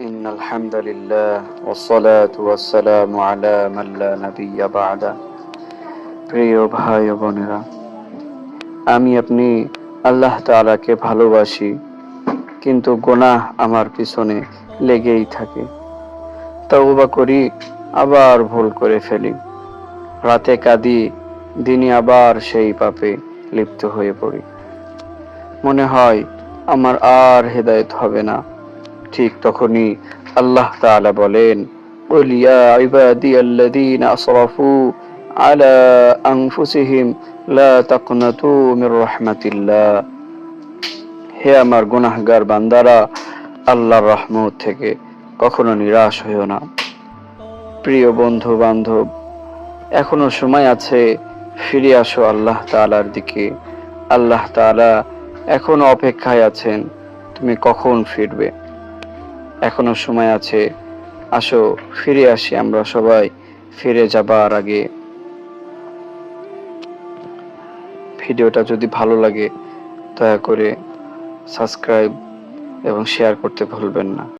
إن الحمد لله والصلاة والسلام على من لا نبي بعده প্রিয় ভাই ও বোনেরা আমি আপনি আল্লাহ তাআলাকে ভালোবাসি কিন্তু গোনাহ আমার পিছনে লেগেই থাকে তওবা করি আবার ভুল করে ফেলি রাতে কাঁদি দিনে আবার সেই পাপে লিপ্ত হয়ে পড়ি মনে হয় আমার আর হেদায়েত হবে না ঠিক তখনই আল্লাহ তাআলা বলেন قل يا عبادي الذين أسرفوا على أنفسهم لا تقنطوا من رحمة الله হে আমার গুনাহগার বান্দারা আল্লাহর রহমত থেকে কখনো নিরাশ হইও না প্রিয় বন্ধু বান্ধব এখনো সময় আছে ফিরে আসো আল্লাহ তাআলার দিকে আল্লাহ তাআলা এখনো অপেক্ষায় আছেন তুমি কখন ফিরবে এখনও সময় আছে। আসো, ফিরে আসি আমরা সবাই। ফিরে যাবার আগে। ভিডিওটা যদি ভালো লাগে, দয়া করে সাবস্ক্রাইব এবং শেয়ার করতে ভুলবেন না।